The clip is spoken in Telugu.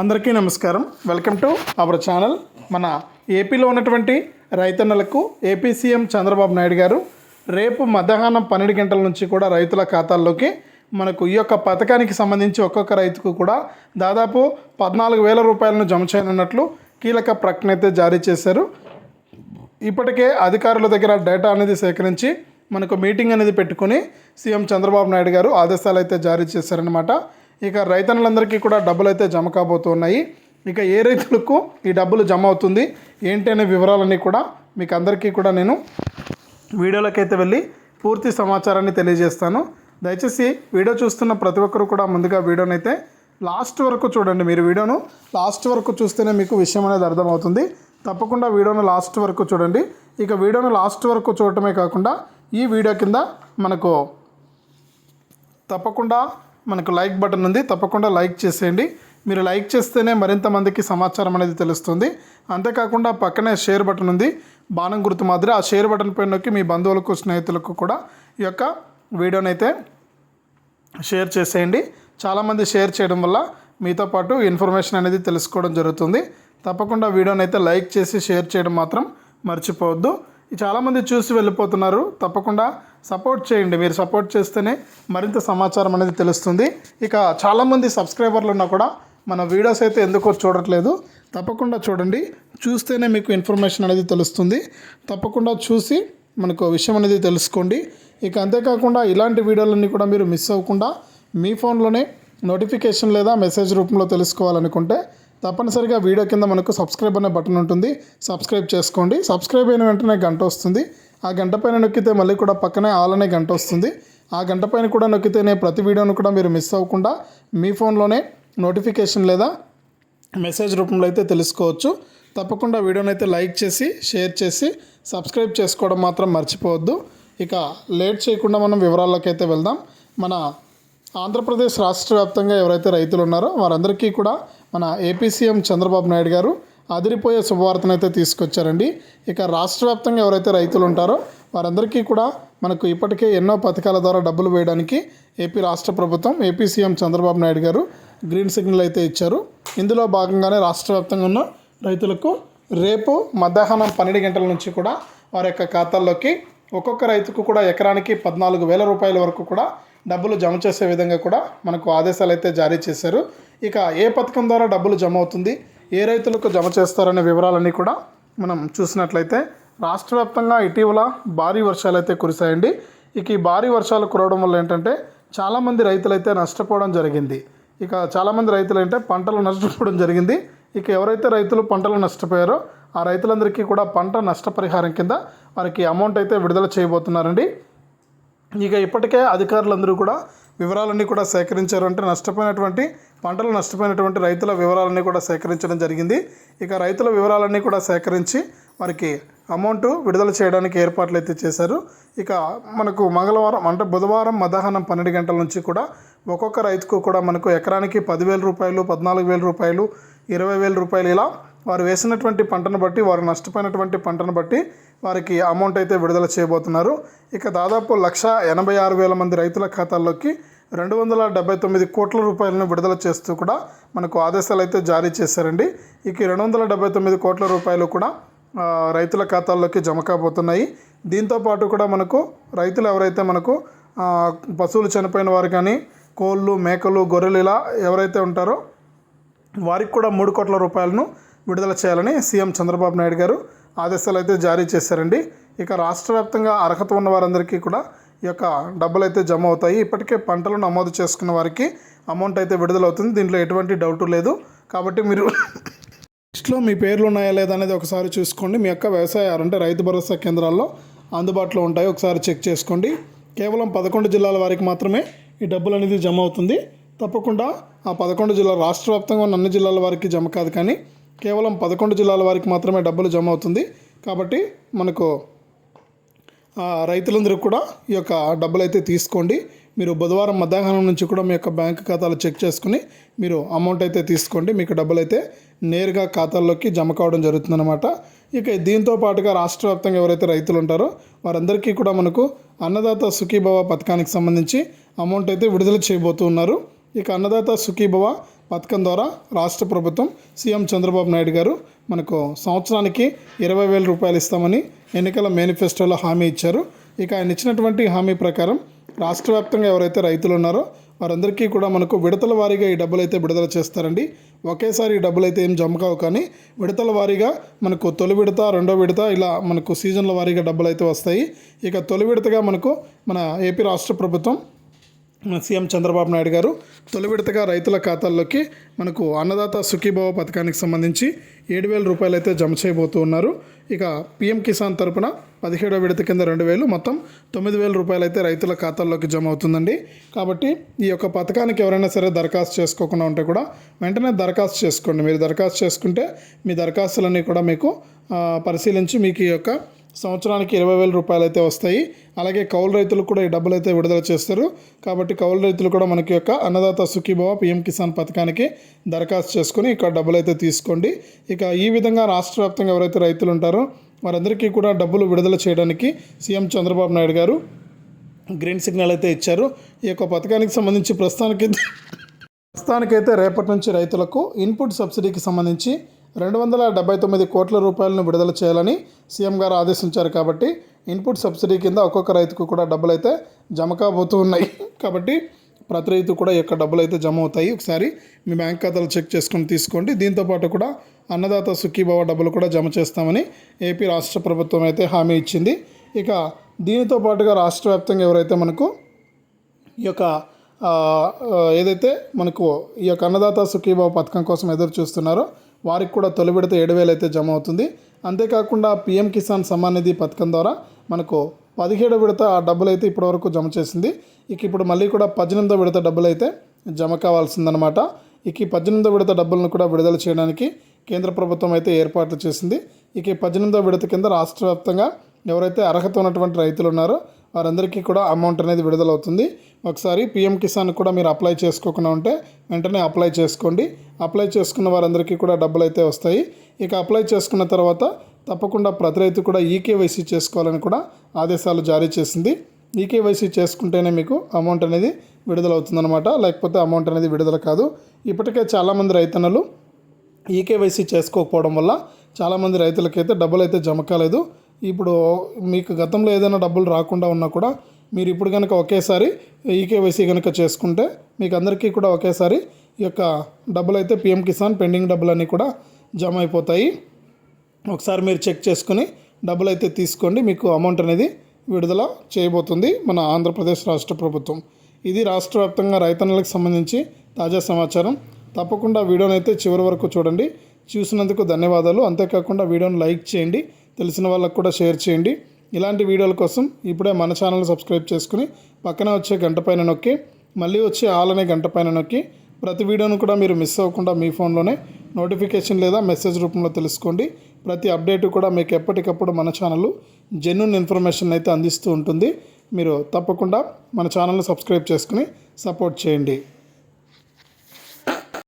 అందరికీ నమస్కారం. వెల్కమ్ టు అవర్ ఛానల్ మన ఏపీలో ఉన్నటువంటి రైతన్నలకు ఏపీ సీఎం చంద్రబాబు నాయుడు గారు రేపు మధ్యాహ్నం పన్నెండు గంటల నుంచి కూడా రైతుల ఖాతాల్లోకి మనకు ఈ యొక్క పథకానికి సంబంధించి ఒక్కొక్క రైతుకు కూడా దాదాపు పద్నాలుగు వేల రూపాయలను జమ చేయనున్నట్లు కీలక ప్రకటన అయితే జారీ చేశారు. ఇప్పటికే అధికారుల దగ్గర డేటా అనేది సేకరించి మనకు మీటింగ్ అనేది పెట్టుకుని సీఎం చంద్రబాబు నాయుడు గారు ఆదేశాలు అయితే జారీ చేశారనమాట ఇక రైతన్నులందరికీ కూడా డబ్బులు అయితే జమ కాబోతున్నాయి. ఇక ఏ రైతులకు ఈ డబ్బులు జమ అవుతుంది ఏంటి అనే వివరాలన్నీ కూడా మీకు అందరికీ కూడా నేను వీడియోలోకైతే వెళ్ళి పూర్తి సమాచారాన్ని తెలియజేస్తాను. దయచేసి వీడియో చూస్తున్న ప్రతి ఒక్కరు కూడా ముందుగా వీడియోని అయితే లాస్ట్ వరకు చూడండి మీరు వీడియోను. లాస్ట్ వరకు చూస్తేనే మీకు విషయం అనేది అర్థమవుతుంది. తప్పకుండా వీడియోను లాస్ట్ వరకు చూడండి. ఇక వీడియోను లాస్ట్ వరకు చూడటమే కాకుండా ఈ వీడియో కింద మనకు తప్పకుండా మనకు లైక్ బటన్ ఉంది తప్పకుండా లైక్ చేసేయండి. మీరు లైక్ చేస్తేనే మరింత మందికి సమాచారం అనేది తెలుస్తుంది. అంతేకాకుండా పక్కనే షేర్ బటన్ ఉంది బాణం గుర్తు మాదిరి. ఆ షేర్ బటన్ పైన నొక్కి మీ బంధువులకు స్నేహితులకు కూడా ఈ యొక్క వీడియోని అయితే షేర్ చేసేయండి. చాలామంది షేర్ చేయడం వల్ల మీతో పాటు ఇన్ఫర్మేషన్ అనేది తెలుసుకోవడం జరుగుతుంది. తప్పకుండా వీడియోని అయితే లైక్ చేసి షేర్ చేయడం మాత్రం మర్చిపోవద్దు. చాలామంది చూసి వెళ్ళిపోతున్నారు. తప్పకుండా సపోర్ట్ చేయండి. మీరు సపోర్ట్ చేస్తేనే మరింత సమాచారం అనేది తెలుస్తుంది. ఇక చాలామంది సబ్స్క్రైబర్లు ఉన్నా కూడా మన వీడియోస్ అయితే ఎందుకో చూడట్లేదు. తప్పకుండా చూడండి. చూస్తేనే మీకు ఇన్ఫర్మేషన్ అనేది తెలుస్తుంది. తప్పకుండా చూసి మనకు విషయం అనేది తెలుసుకోండి. ఇక అంతేకాకుండా ఇలాంటి వీడియోలన్నీ కూడా మీరు మిస్ అవ్వకుండా మీ ఫోన్లోనే నోటిఫికేషన్ లేదా మెసేజ్ రూపంలో తెలుసుకోవాలనుకుంటే తప్పనిసరిగా వీడియో కింద మనకు సబ్స్క్రైబ్ అనే బటన్ ఉంటుంది. సబ్స్క్రైబ్ చేసుకోండి. సబ్స్క్రైబ్ అయిన వెంటనే గంట వస్తుంది. ఆ గంట పైన నొక్కితే మళ్ళీ కూడా పక్కనే ఆల్ అనే గంట వస్తుంది. ఆ గంట పైన కూడా నొక్కితేనే ప్రతి వీడియోను కూడా మీరు మిస్ అవ్వకుండా మీ ఫోన్లోనే నోటిఫికేషన్ లేదా మెసేజ్ రూపంలో అయితే తెలుసుకోవచ్చు. తప్పకుండా వీడియోని అయితే లైక్ చేసి షేర్ చేసి సబ్స్క్రైబ్ చేసుకోవడం మాత్రం మర్చిపోవద్దు. ఇక లేట్ చేయకుండా మనం వివరాల్లోకి అయితే వెళ్దాం. మన ఆంధ్రప్రదేశ్ రాష్ట్ర వ్యాప్తంగా ఎవరైతే రైతులు ఉన్నారో వారందరికీ కూడా మన ఏపీ సీఎం చంద్రబాబు నాయుడు గారు అదిరిపోయే శుభవార్తను అయితే తీసుకొచ్చారండి. ఇక రాష్ట్ర వ్యాప్తంగా ఎవరైతే రైతులు ఉంటారో వారందరికీ కూడా మనకు ఇప్పటికే ఎన్నో పథకాల ద్వారా డబ్బులు వేయడానికి ఏపీ రాష్ట్ర ప్రభుత్వం ఏపీ సీఎం చంద్రబాబు నాయుడు గారు గ్రీన్ సిగ్నల్ అయితే ఇచ్చారు. ఇందులో భాగంగానే రాష్ట్ర వ్యాప్తంగా ఉన్న రైతులకు రేపు మధ్యాహ్నం పన్నెండు గంటల నుంచి కూడా వారి యొక్క ఖాతాల్లోకి ఒక్కొక్క రైతుకు కూడా ఎకరానికి పద్నాలుగు వేల రూపాయల వరకు కూడా డబ్బులు జమ చేసే విధంగా కూడా మనకు ఆదేశాలు అయితే జారీ చేశారు. ఇక ఏ పథకం ద్వారా డబ్బులు జమ అవుతుంది ఏ రైతులకు జమ చేస్తారనే వివరాలన్నీ కూడా మనం చూసినట్లయితే రాష్ట్ర వ్యాప్తంగా ఇటీవల భారీ వర్షాలు అయితే కురిశాయండి. ఇక ఈ భారీ వర్షాలు కురవడం వల్ల ఏంటంటే చాలామంది రైతులైతే నష్టపోవడం జరిగింది. ఇక చాలామంది రైతులు అంటే పంటలు నష్టపోవడం జరిగింది. ఇక ఎవరైతే రైతులు పంటలు నష్టపోయారో ఆ రైతులందరికీ కూడా పంట నష్టపరిహారం కింద వారికి అమౌంట్ అయితే విడుదల చేయబోతున్నారండి. ఇక ఇప్పటికే అధికారులందరూ కూడా వివరాలన్నీ కూడా సేకరించారు అంటే నష్టపోయినటువంటి పంటలు నష్టపోయినటువంటి రైతుల వివరాలన్నీ కూడా సేకరించడం జరిగింది. ఇక రైతుల వివరాలన్నీ కూడా సేకరించి వారికి అమౌంట్ విడుదల చేయడానికి ఏర్పాట్లు అయితే చేశారు. ఇక మనకు మంగళవారం అంటే బుధవారం మధ్యాహ్నం పన్నెండు గంటల నుంచి కూడా ఒక్కొక్క రైతుకు కూడా మనకు ఎకరానికి పదివేల రూపాయలు పద్నాలుగు వేల రూపాయలు ఇరవై వేల రూపాయలు ఇలా వారు వేసినటువంటి పంటను బట్టి వారు నష్టపోయినటువంటి పంటను బట్టి వారికి అమౌంట్ అయితే విడుదల చేయబోతున్నారు. ఇక దాదాపు లక్ష ఎనభై ఆరు వేల మంది రైతుల ఖాతాల్లోకి రెండు వందల డెబ్బై తొమ్మిది కోట్ల రూపాయలను విడుదల చేస్తూ కూడా మనకు ఆదేశాలు అయితే జారీ చేశారండి. ఇక రెండు వందల డెబ్బై తొమ్మిది కోట్ల రూపాయలు కూడా రైతుల ఖాతాల్లోకి జమ కాబోతున్నాయి. దీంతో పాటు కూడా మనకు రైతులు ఎవరైతే మనకు పశువులు చనిపోయిన వారు కానీ కోళ్ళు మేకలు గొర్రెలు ఇలా ఎవరైతే ఉంటారో వారికి కూడా మూడు కోట్ల రూపాయలను విడుదల చేయాలని సీఎం చంద్రబాబు నాయుడు గారు ఆదేశాలు అయితే జారీ చేశారండి. ఇక రాష్ట్ర వ్యాప్తంగా అర్హత ఉన్న వారందరికీ కూడా ఈ యొక్క డబ్బులు అయితే జమ అవుతాయి. ఇప్పటికే పంటలు నమోదు చేసుకున్న వారికి అమౌంట్ అయితే విడుదలవుతుంది దీంట్లో ఎటువంటి డౌట్ లేదు. కాబట్టి మీరు లిస్ట్లో మీ పేర్లు ఉన్నాయా లేదా అనేది ఒకసారి చూసుకోండి. మీ యొక్క వ్యవసాయ అంటే రైతు భరోసా కేంద్రాల్లో అందుబాటులో ఉంటాయి. ఒకసారి చెక్ చేసుకోండి. కేవలం పదకొండు జిల్లాల వారికి మాత్రమే ఈ డబ్బులు అనేది జమ అవుతుంది. తప్పకుండా ఆ పదకొండు జిల్లా రాష్ట్ర వ్యాప్తంగా ఉన్న అన్ని జిల్లాల వారికి జమ కాదు కానీ కేవలం పదకొండు జిల్లాల వారికి మాత్రమే డబ్బులు జమ అవుతుంది. కాబట్టి మనకు రైతులందరూ కూడా ఈ యొక్క డబ్బులు అయితే తీసుకోండి. మీరు బుధవారం మధ్యాహ్నం నుంచి కూడా మీ యొక్క బ్యాంక్ ఖాతాలు చెక్ చేసుకుని మీరు అమౌంట్ అయితే తీసుకోండి. మీకు డబ్బులు అయితే నేరుగా ఖాతాల్లోకి జమ కావడం జరుగుతుందన్నమాట. ఇక దీంతో పాటుగా రాష్ట్ర వ్యాప్తంగా ఎవరైతే రైతులు ఉంటారో వారందరికీ కూడా మనకు అన్నదాత సుఖీభవ పథకానికి సంబంధించి అమౌంట్ అయితే విడుదల చేయబోతున్నారు. ఇక అన్నదాత సుఖీభవ పథకం ద్వారా రాష్ట్ర ప్రభుత్వం సీఎం చంద్రబాబు నాయుడు గారు మనకు సంవత్సరానికి ఇరవై వేల రూపాయలు ఇస్తామని ఎన్నికల మేనిఫెస్టోలో హామీ ఇచ్చారు. ఇక ఆయన ఇచ్చినటువంటి హామీ ప్రకారం రాష్ట్ర వ్యాప్తంగా ఎవరైతే రైతులు ఉన్నారో వారందరికీ కూడా మనకు విడతల వారీగా ఈ డబ్బులు అయితే విడుదల చేస్తారండి. ఒకేసారి ఈ డబ్బులు అయితే ఏం జమ కావు కానీ విడతల వారీగా మనకు తొలి విడత రెండో విడత ఇలా మనకు సీజన్ల వారీగా డబ్బులు అయితే వస్తాయి. ఇక తొలి విడతగా మనకు మన ఏపీ రాష్ట్ర ప్రభుత్వం సీఎం చంద్రబాబు నాయుడు గారు తొలి విడతగా రైతుల ఖాతాల్లోకి మనకు అన్నదాత సుఖీభావ పథకానికి సంబంధించి ఏడు వేల రూపాయలు అయితే జమ చేయబోతూ ఉన్నారు. ఇక పిఎం కిసాన్ తరపున పదిహేడో విడత కింద రెండు వేలు మొత్తం తొమ్మిది వేల రూపాయలు అయితే రైతుల ఖాతాల్లోకి జమ అవుతుందండి. కాబట్టి ఈ యొక్క పథకానికి ఎవరైనా సరే దరఖాస్తు చేసుకోకుండా ఉంటే కూడా వెంటనే దరఖాస్తు చేసుకోండి. మీరు దరఖాస్తు చేసుకుంటే మీ దరఖాస్తులన్నీ కూడా మీకు పరిశీలించి మీకు ఈ యొక్క సంవత్సరానికి ఇరవై వేల రూపాయలు అయితే వస్తాయి. అలాగే కౌలు రైతులకు కూడా ఈ డబ్బులు అయితే విడుదల చేస్తారు. కాబట్టి కౌలు రైతులు కూడా మనకి యొక్క అన్నదాత సుఖీభవ పిఎం కిసాన్ పథకానికి దరఖాస్తు చేసుకొని ఇక్కడ డబ్బులు అయితే తీసుకోండి. ఇక ఈ విధంగా రాష్ట్ర వ్యాప్తంగా ఎవరైతే రైతులు ఉంటారో వారందరికీ కూడా డబ్బులు విడుదల చేయడానికి సీఎం చంద్రబాబు నాయుడు గారు గ్రీన్ సిగ్నల్ అయితే ఇచ్చారు. ఈ యొక్క పథకానికి సంబంధించి ప్రస్తుతానికి ప్రస్తుతానికైతే రేపటి నుంచి రైతులకు ఇన్పుట్ సబ్సిడీకి సంబంధించి రెండు వందల డెబ్బై తొమ్మిది కోట్ల రూపాయలను విడుదల చేయాలని సీఎం గారు ఆదేశించారు కాబట్టి ఇన్పుట్ సబ్సిడీ కింద ఒక్కొక్క రైతుకు కూడా డబ్బులు అయితే జమ కాబోతూ ఉన్నాయి. కాబట్టి ప్రతి రైతు కూడా యొక్క డబ్బులు అయితే జమ అవుతాయి. ఒకసారి మీ బ్యాంక్ ఖాతాలు చెక్ చేసుకొని తీసుకోండి. దీంతోపాటు కూడా అన్నదాత సుఖీభావ డబ్బులు కూడా జమ చేస్తామని ఏపీ రాష్ట్ర ప్రభుత్వం అయితే హామీ ఇచ్చింది. ఇక దీనితో పాటుగా రాష్ట్ర వ్యాప్తంగా ఎవరైతే మనకు ఈ యొక్క ఏదైతే మనకు ఈ యొక్క అన్నదాత సుఖీభావ పథకం కోసం ఎదురు చూస్తున్నారో వారికి కూడా తొలి విడత ఏడు వేలు అయితే జమ అవుతుంది. అంతేకాకుండా పిఎం కిసాన్ సమ్మాన్ నిధి పథకం ద్వారా మనకు పదిహేడు విడత ఆ డబ్బులు అయితే ఇప్పటివరకు జమ చేసింది. ఇక ఇప్పుడు మళ్ళీ కూడా పద్దెనిమిదో విడత డబ్బులు అయితే జమ కావాల్సిందనమాట ఇక ఈ పద్దెనిమిదో విడత డబ్బులను కూడా విడుదల చేయడానికి కేంద్ర ప్రభుత్వం అయితే ఏర్పాట్లు చేసింది. ఇక ఈ పద్దెనిమిదో విడత కింద రాష్ట్ర వ్యాప్తంగా ఎవరైతే అర్హత ఉన్నటువంటి రైతులు ఉన్నారో వారందరికీ కూడా అమౌంట్ అనేది విడుదలవుతుంది. ఒకసారి పిఎం కిసాన్ కూడా మీరు అప్లై చేసుకోకుండా ఉంటే వెంటనే అప్లై చేసుకోండి. అప్లై చేసుకున్న వారందరికీ కూడా డబ్బులు అయితే వస్తాయి. ఇక అప్లై చేసుకున్న తర్వాత తప్పకుండా ప్రతి రైతు కూడా ఈకేవైసీ చేసుకోవాలని కూడా ఆదేశాలు జారీ చేసింది. ఈకేవైసీ చేసుకుంటేనే మీకు అమౌంట్ అనేది విడుదలవుతుందన్నమాట. లేకపోతే అమౌంట్ అనేది విడుదల కాదు. ఇప్పటికే చాలామంది రైతన్నలు ఈకేవైసీ చేసుకోకపోవడం వల్ల చాలామంది రైతులకైతే డబ్బులు అయితే జమ కాలేదు. ఇప్పుడు మీకు గతంలో ఏదైనా డబ్బులు రాకుండా ఉన్నా కూడా మీరు ఇప్పుడు కనుక ఒకేసారి ఈకేవైసీ కనుక చేసుకుంటే మీకు అందరికీ కూడా ఒకేసారి ఈ యొక్క డబ్బులు అయితే పిఎం కిసాన్ పెండింగ్ డబ్బులు అన్నీ కూడా జమ అయిపోతాయి ఒకసారి మీరు చెక్ చేసుకుని డబ్బులు అయితే తీసుకోండి. మీకు అమౌంట్ అనేది విడుదల చేయబోతుంది మన ఆంధ్రప్రదేశ్ రాష్ట్ర ప్రభుత్వం. ఇది రాష్ట్ర వ్యాప్తంగా రైతన్నలకు సంబంధించి తాజా సమాచారం. తప్పకుండా వీడియోని అయితే చివరి వరకు చూడండి. చూసినందుకు ధన్యవాదాలు. అంతేకాకుండా వీడియోని లైక్ చేయండి. తెలిసిన వాళ్ళకు కూడా షేర్ చేయండి. ఇలాంటి వీడియోల కోసం ఇప్పుడే మన ఛానల్ సబ్స్క్రైబ్ చేసుకుని పక్కన వచ్చే గంట పైన నొక్కి మళ్ళీ వచ్చే ఆల్ అనే గంట పైన నొక్కి ప్రతి వీడియోను కూడా మీరు మిస్ అవ్వకుండా మీ ఫోన్లోనే నోటిఫికేషన్ లేదా మెసేజ్ రూపంలో తెలుసుకోండి. ప్రతి అప్డేట్ కూడా మీకు ఎప్పటికప్పుడు మన ఛానల్ జెన్యున్ ఇన్ఫర్మేషన్ అయితే అందిస్తూ ఉంటుంది. మీరు తప్పకుండా మన ఛానల్ని సబ్స్క్రైబ్ చేసుకుని సపోర్ట్ చేయండి.